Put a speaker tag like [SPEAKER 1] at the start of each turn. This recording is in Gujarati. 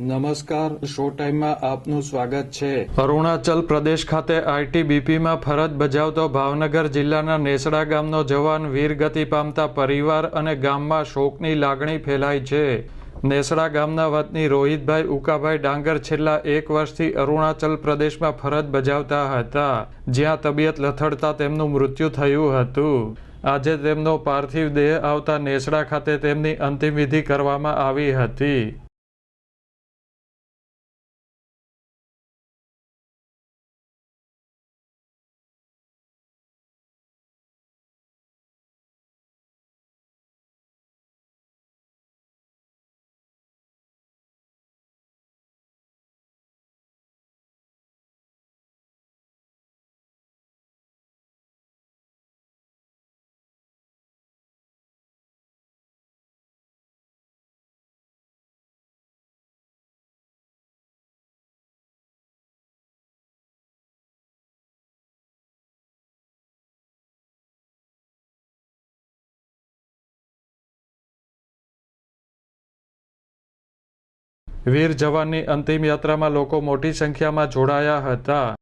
[SPEAKER 1] નમસ્કાર શો ટાઈમમાં આપનું સ્વાગત છે.
[SPEAKER 2] અરુણાચલ પ્રદેશ ખાતે આઈટીબીપીમાં ફરજ બજાવતો ભાવનગર જિલ્લાના નેસડા ગામનો જવાન વીરગતિ પામતા પરિવાર અને ગામમાં શોકની લાગણી ફેલાઈ છે. નેસડા ગામના વતની રોહિતભાઈ ઉકાભાઈ ડાંગર છેલ્લા એક વર્ષથી અરુણાચલ પ્રદેશમાં ફરજ બજાવતા હતા. જ્યાં તબિયત લથડતા તેમનું મૃત્યુ થયું હતું. આજે તેમનો પાર્થિવ દેહ આવતા નેસડા ખાતે તેમની અંતિમ વિધિ કરવામાં આવી હતી. વીર જવાનની અંતિમ યાત્રામાં લોકો મોટી સંખ્યામાં જોડાયા હતા.